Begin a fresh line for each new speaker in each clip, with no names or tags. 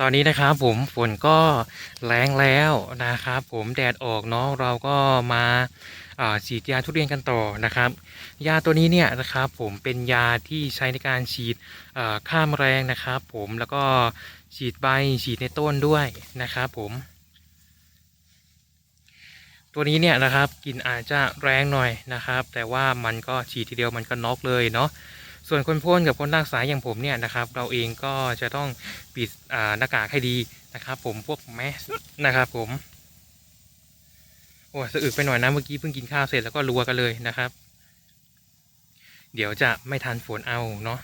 ตอนนี้นะครับผมฝนก็แรงแล้วนะครับ ผมแดดออกเนาะเราก็มาฉีดยาทุเรียนกันต่อนะครับ ยาตัวนี้เนี่ยนะครับผมเป็นยาที่ใช้ในการฉีดอ่าฆ่าแมลงนะครับ ผมแล้วก็ฉีดใบฉีดในต้นด้วยนะครับผม ตัวนี้เนี่ยนะครับกลิ่นอาจจะแรงหน่อยนะครับ แต่ว่ามันก็ฉีดทีเดียวมันก็น็อกเลยเนาะ ส่วนคนพ่นกับคนรักษาอย่างผมเนี่ยนะครับ เราเองก็จะต้องปิดอ่าหน้ากากให้ดีนะครับ ผมพวกแมสนะครับผมโอ้สะอึกไปหน่อยนะเมื่อกี้เพิ่งกินข้าวเสร็จแล้วก็รัวกันเลยนะครับ เดี๋ยวจะไม่ทันฝนเอาเนาะ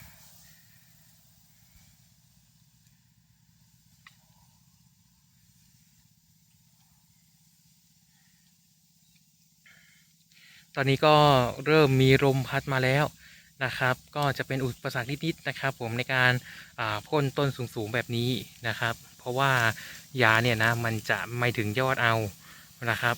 ตอนนี้ก็เริ่มมีลมพัดมาแล้ว นะครับ ก็จะเป็นอุปสรรคนิดๆนะครับผมในการพ่นต้นสูงๆแบบนี้นะครับ เพราะว่ายาเนี่ยนะมันจะไม่ถึงยอดเอานะครับ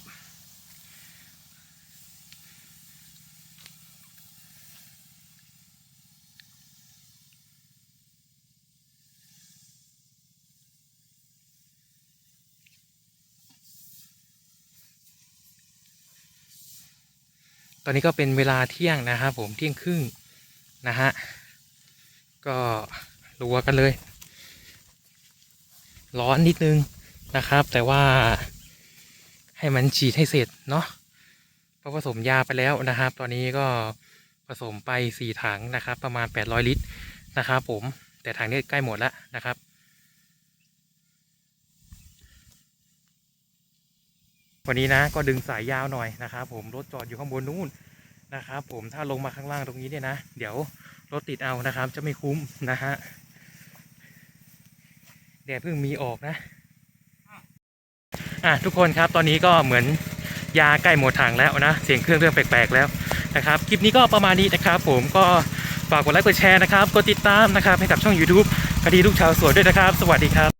ตอนนี้ก็เป็นเวลาเที่ยงนะครับผมเที่ยงครึ่ง นะฮะ ก็รัวกันเลย ร้อนนิดนึงนะครับ แต่ว่าให้มันฉีดให้เสร็จเนาะเพราะผสมยาไปแล้วนะครับ ตอนนี้ก็ผสมไปสี่ถังนะครับ ประมาณ800ลิตรนะครับผมแต่ถังนี้ใกล้หมดแล้วนะครับวันนี้นะก็ดึงสายยาวหน่อยนะครับผมรถจอดอยู่ข้างบนนู้น นะครับ ผมถ้าลงมาข้างล่างตรงนี้เนี่ยนะ เดี๋ยวรถติดเอานะครับ จะไม่คุ้มนะฮะแดดเพิ่งมีออกนะอะทุกคนครับตอนนี้ก็เหมือนยาใกล้หมดถังแล้วนะ เสียงเครื่องเริ่มแปลกๆแล้วนะครับ คลิปนี้ก็ประมาณนี้นะครับ ผมก็ฝากกดไลค์กดแชร์นะครับ กดติดตามนะครับ ให้กับช่อง YouTube คดีลูกชาวสวนด้วยนะครับ สวัสดีครับ